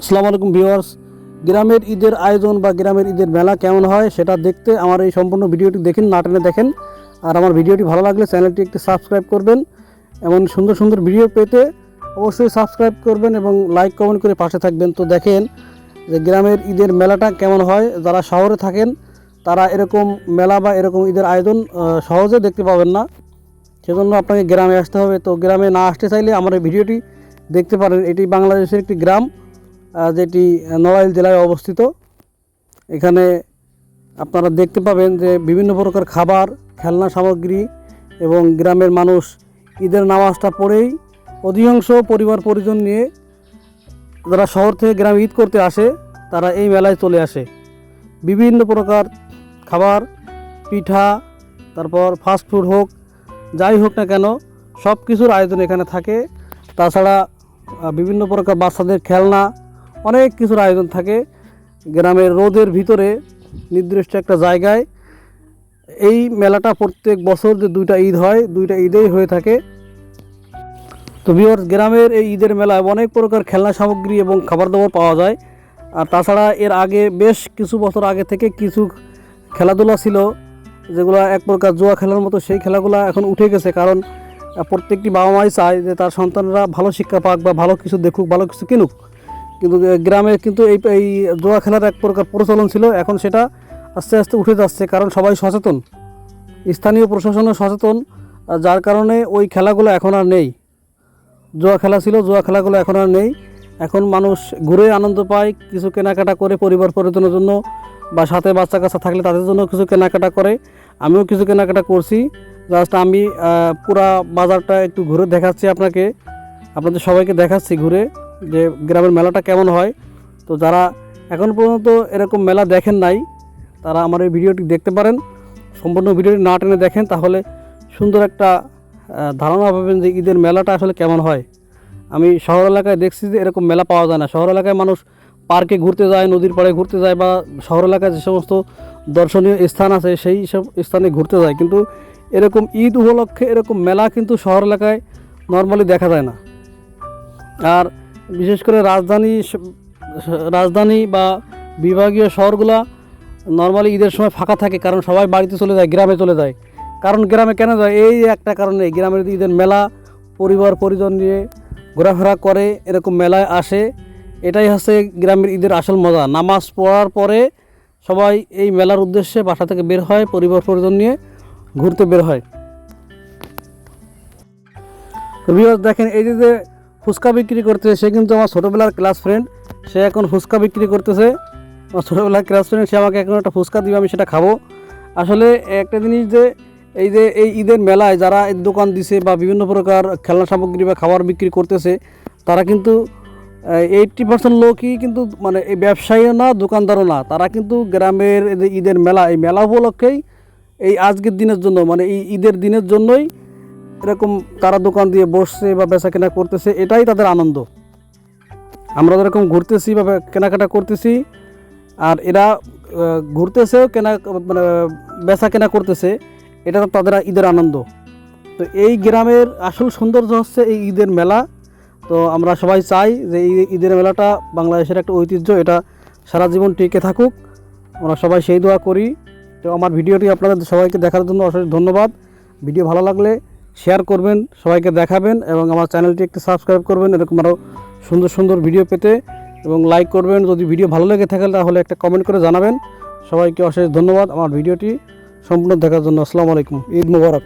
আসসালামু আলাইকুম ভিউয়ার্স। গ্রামের ঈদের আয়োজন বা গ্রামের ঈদের মেলা কেমন হয় সেটা দেখতে আমার এই সম্পূর্ণ ভিডিওটি দেখেন, না টেনে দেখেন। আর আমার ভিডিওটি ভালো লাগলে চ্যানেলটি একটি সাবস্ক্রাইব করবেন। এমন সুন্দর সুন্দর ভিডিও পেতে অবশ্যই সাবস্ক্রাইব করবেন এবং লাইক কমেন্ট করে পাশে থাকবেন। তো দেখেন যে গ্রামের ঈদের মেলাটা কেমন হয়, যারা শহরে থাকেন তারা এরকম মেলা বা এরকম ঈদের আয়োজন সহজে দেখতে পাবেন না। সেজন্য আপনাকে গ্রামে আসতে হবে। তো গ্রামে না আসতে চাইলে আমার এই ভিডিওটি দেখতে পারেন। এটি বাংলাদেশের একটি গ্রাম। যেটি নড়াইল জেলায় অবস্থিত। এখানে আপনারা দেখতে পাবেন যে বিভিন্ন প্রকার খাবার, খেলনা সামগ্রী এবং গ্রামের মানুষ ঈদের নামাজটা পড়েই অধিকাংশ পরিবার পরিজন নিয়ে যারা শহর থেকে গ্রামে ঈদ করতে আসে, তারা এই মেলায় চলে আসে। বিভিন্ন প্রকার খাবার, পিঠা, তারপর ফাস্টফুড হোক, যাই হোক না কেন সব কিছুর আয়োজন এখানে থাকে। তাছাড়া বিভিন্ন প্রকার বাচ্চাদের খেলনা অনেক কিছুর আয়োজন থাকে। গ্রামের রোদের ভিতরে নির্দিষ্ট একটা জায়গায় এই মেলাটা প্রত্যেক বছর যে দুইটা ঈদ হয়, দুইটা ঈদেই হয়ে থাকে। তো বিহার গ্রামের এই ঈদের মেলায় অনেক প্রকার খেলনা সামগ্রী এবং খাবার দাবার পাওয়া যায়। আর তাছাড়া এর আগে বেশ কিছু বছর আগে থেকে কিছু খেলাধুলা ছিল, যেগুলো এক প্রকার জুয়া খেলার মতো সেই খেলাগুলো এখন উঠে গেছে। কারণ প্রত্যেকটি বাবা মাই চায় যে তার সন্তানরা ভালো শিক্ষা পাক বা ভালো কিছু দেখুক, ভালো কিছু কিনুক। কিন্তু গ্রামে কিন্তু এই এই জুয়া খেলার এক প্রকার প্রচলন ছিল। এখন সেটা আস্তে আস্তে উঠে যাচ্ছে, কারণ সবাই সচেতন। স্থানীয় প্রশাসনও সচেতন যার কারণে ওই খেলাগুলো এখন আর নেই। জুয়া খেলা ছিল, জুয়া খেলাগুলো এখন আর নেই। এখন মানুষ ঘুরে আনন্দ পায়, কিছু কেনাকাটা করে পরিবার পরিজনের জন্য বা সাথে বাচ্চা কাচ্চা থাকলে তাদের জন্য কিছু কেনাকাটা করে। আমিও কিছু কেনাকাটা করছি। জাস্ট আমি পুরা বাজারটা একটু ঘুরে দেখাচ্ছি আপনাকে। আপনাদের সবাইকে দেখাচ্ছি ঘুরে। যে গ্রামের মেলাটা কেমন হয়। তো যারা এখন পর্যন্ত এরকম মেলা দেখেন নাই, তারা আমার এই ভিডিওটি দেখতে পারেন। সম্পূর্ণ ভিডিওটি না টেনে দেখেন, তাহলে সুন্দর একটা ধারণা পাবেন যে ঈদের মেলাটা আসলে কেমন হয়। আমি শহর এলাকায় দেখছি যে এরকম মেলা পাওয়া যায় না। শহর এলাকায় মানুষ পার্কে ঘুরতে যায়, নদীর পাড়ে ঘুরতে যায় বা শহর এলাকায় যে সমস্ত দর্শনীয় স্থান আছে, সেই সব স্থানে ঘুরতে যায়। কিন্তু এরকম ঈদ উপলক্ষে এরকম মেলা কিন্তু শহর এলাকায় নর্মালি দেখা যায় না। আর বিশেষ করে রাজধানী রাজধানী বা বিভাগীয় শহরগুলা নর্মালি ঈদের সময় ফাঁকা থাকে, কারণ সবাই বাড়িতে চলে যায়, গ্রামে চলে যায়। কারণ গ্রামে কেন যায়? এই একটা কারণে গ্রামের ঈদের মেলা পরিবার পরিজন নিয়ে ঘোরাফেরা করে, এরকম মেলায় আসে। এটাই হচ্ছে গ্রামের ঈদের আসল মজা। নামাজ পড়ার পরে সবাই এই মেলার উদ্দেশ্যে বাসা থেকে বের হয়, পরিবার পরিজন নিয়ে ঘুরতে বের হয়। দেখেন, এই যে ফুচকা বিক্রি করতেছে। সে কিন্তু আমার ছোটোবেলার ক্লাস ফ্রেন্ড সে এখন ফুচকা বিক্রি করতেছে। আমার ছোটোবেলার ক্লাস ফ্রেন্ড সে আমাকে এখন একটা ফুচকা দিবে, আমি সেটা খাব। আসলে একটা জিনিস যে, এই যে, এই ঈদের মেলায় যারা দোকান দিছে বা বিভিন্ন প্রকার খেলনা সামগ্রী বা খাবার বিক্রি করতেছে, তারা কিন্তু এইটটি পার্সেন্ট লোকই কিন্তু মানে এই ব্যবসায়ীও না, দোকানদারও না। তারা কিন্তু গ্রামের এই যে ঈদের মেলা, এই মেলা উপলক্ষেই এই আজকের দিনের জন্য মানে এই ঈদের দিনের জন্যই এরকম তারা দোকান দিয়ে বসছে বা বেচা কেনা করতেছে, এটাই তাদের আনন্দ। আমরা যেরকম ঘুরতেছি বা কেনাকাটা করতেছি, আর এরা ঘুরতেছেও কেনা মানে বেচা কেনা করতেছে, এটা তো তাদের ঈদের আনন্দ। তো এই গ্রামের আসল সৌন্দর্য হচ্ছে এই ঈদের মেলা। তো আমরা সবাই চাই যে এই ঈদের মেলাটা বাংলাদেশের একটা ঐতিহ্য, এটা সারা জীবন টিকে থাকুক। আমরা সবাই সেই দোয়া করি। তো আমার ভিডিওটি আপনাদের সবাইকে দেখার জন্য অশেষ ধন্যবাদ। ভিডিও ভালো লাগলে শেয়ার করবেন, সবাইকে দেখাবেন এবং আমার চ্যানেলটি একটু সাবস্ক্রাইব করবেন। এরকম আরও সুন্দর সুন্দর ভিডিও পেতে এবং লাইক করবেন। যদি ভিডিও ভালো লেগে থাকে তাহলে একটা কমেন্ট করে জানাবেন। সবাইকে অশেষ ধন্যবাদ। আমার ভিডিওটি সম্পূর্ণ দেখার জন্য। আসসালামু আলাইকুম। ঈদ মুবারক।